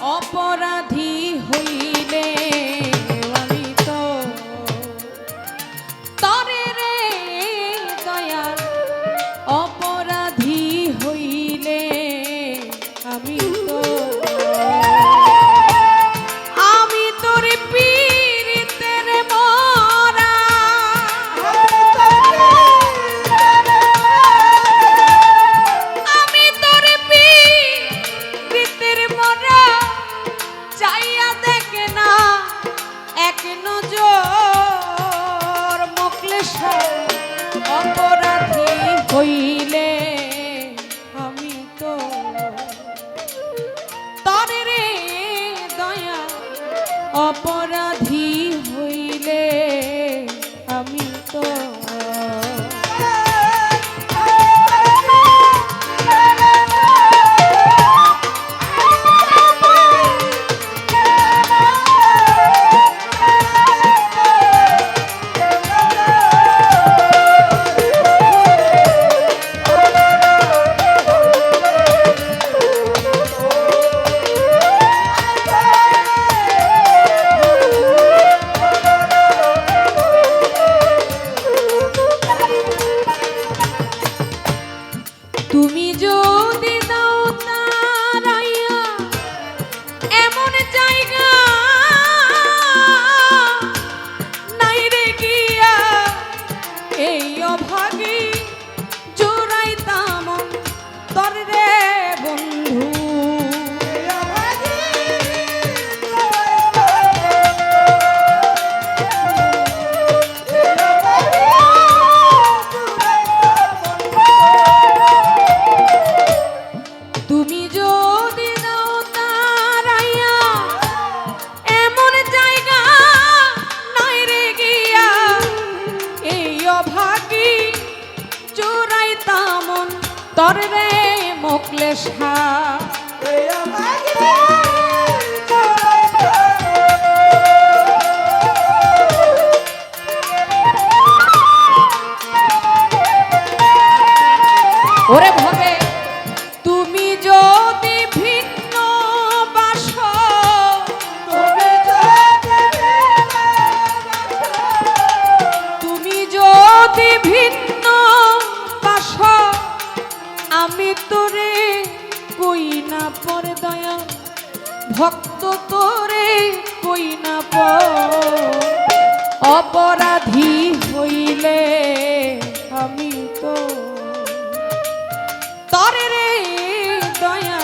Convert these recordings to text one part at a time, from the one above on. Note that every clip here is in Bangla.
Opa! ধর রে মোকলেশা পরে দয়া, ভক্ত তোরে কই না প অপরাধী হইলে আমি তো তরে রে দয়া,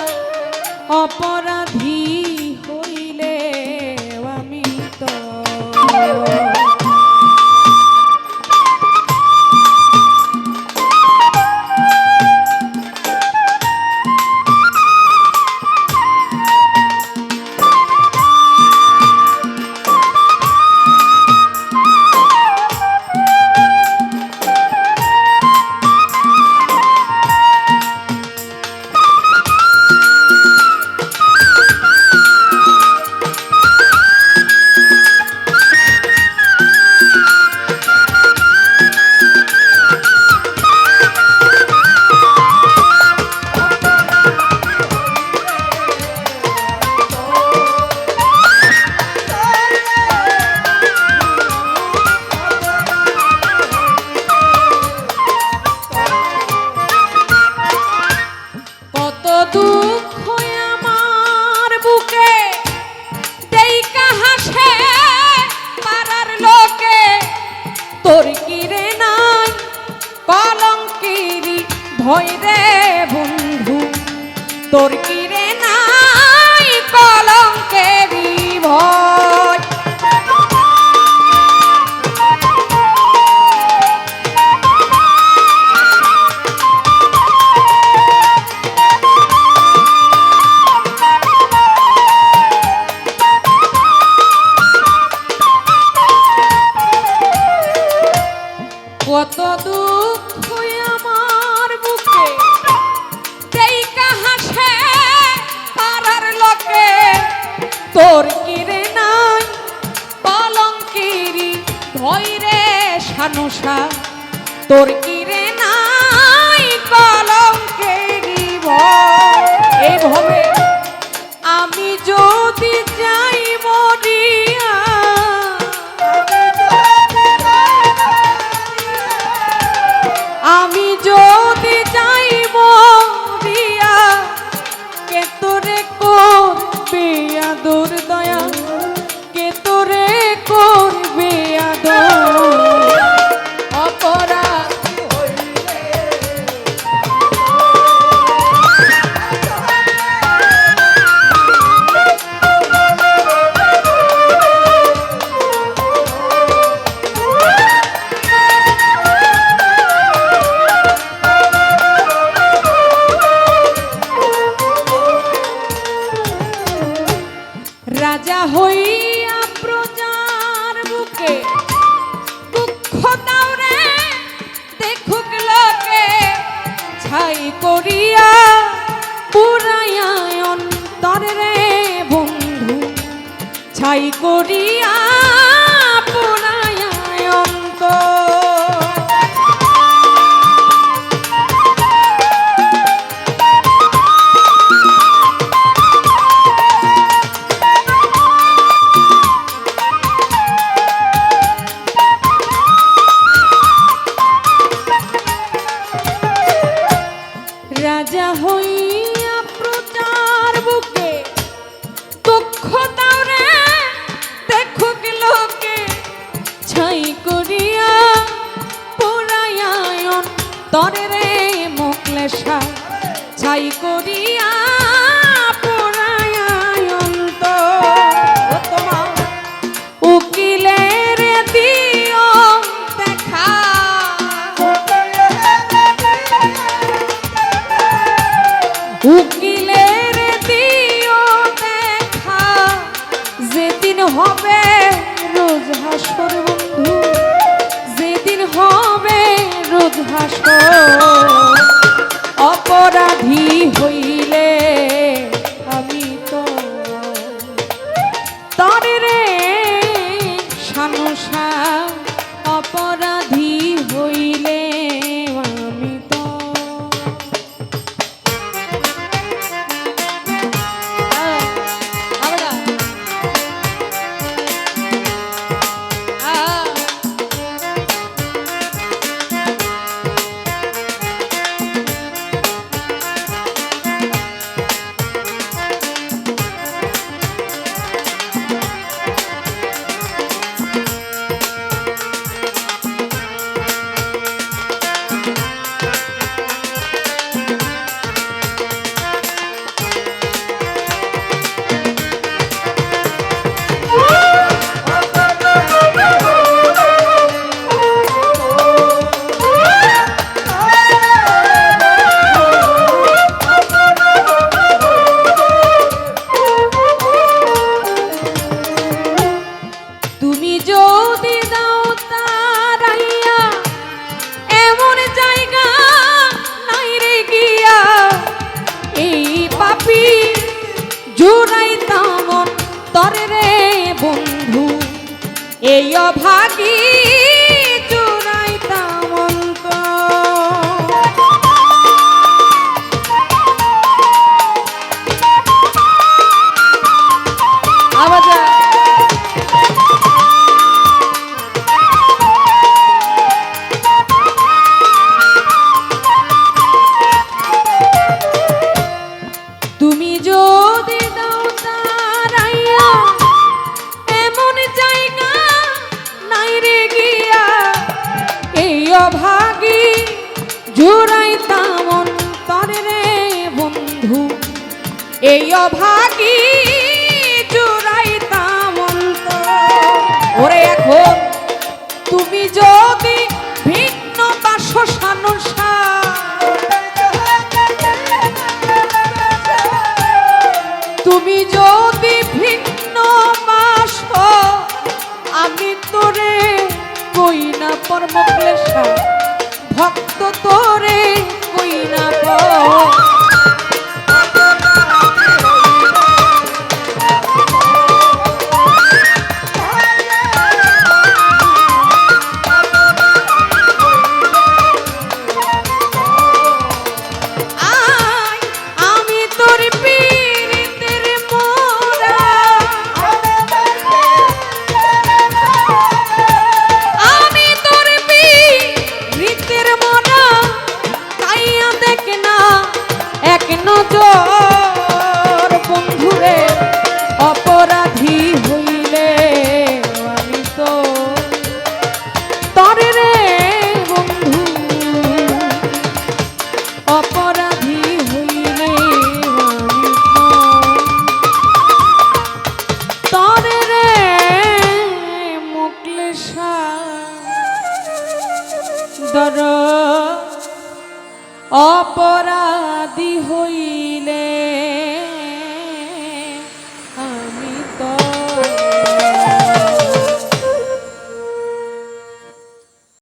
অপরাধী হইলে আমি তো তোর কিরে নাই? কলঙ্কিরি ভয় রে বন্ধু। তোর কিরে নাই? কলঙ্কেরি ভয়। তোর কিরে নাই? পালঙ্কিরি ভয় রে সানুষা। তোর কি রাজা হইয়া প্রজার বুকে, দুঃখ দাও রে, দেখুক লোকে, ছাই করিয়া পুরাইয়া রে বন্ধু, ছাই করিয়া তরে রে মুকলেশা ছাই করে lascou. এই অভাগী এই অভাগী জুড়াইতাম ওরে এখন তুমি যদি ভিন্নতা শশানুসার তুমি যদি ভিন্ন মাস আমি তোরে কই না পরমক্লেশা ভক্ত তোরে কই না ସୁନ୍ଦର ଅପରାଧୀ ହୋଇ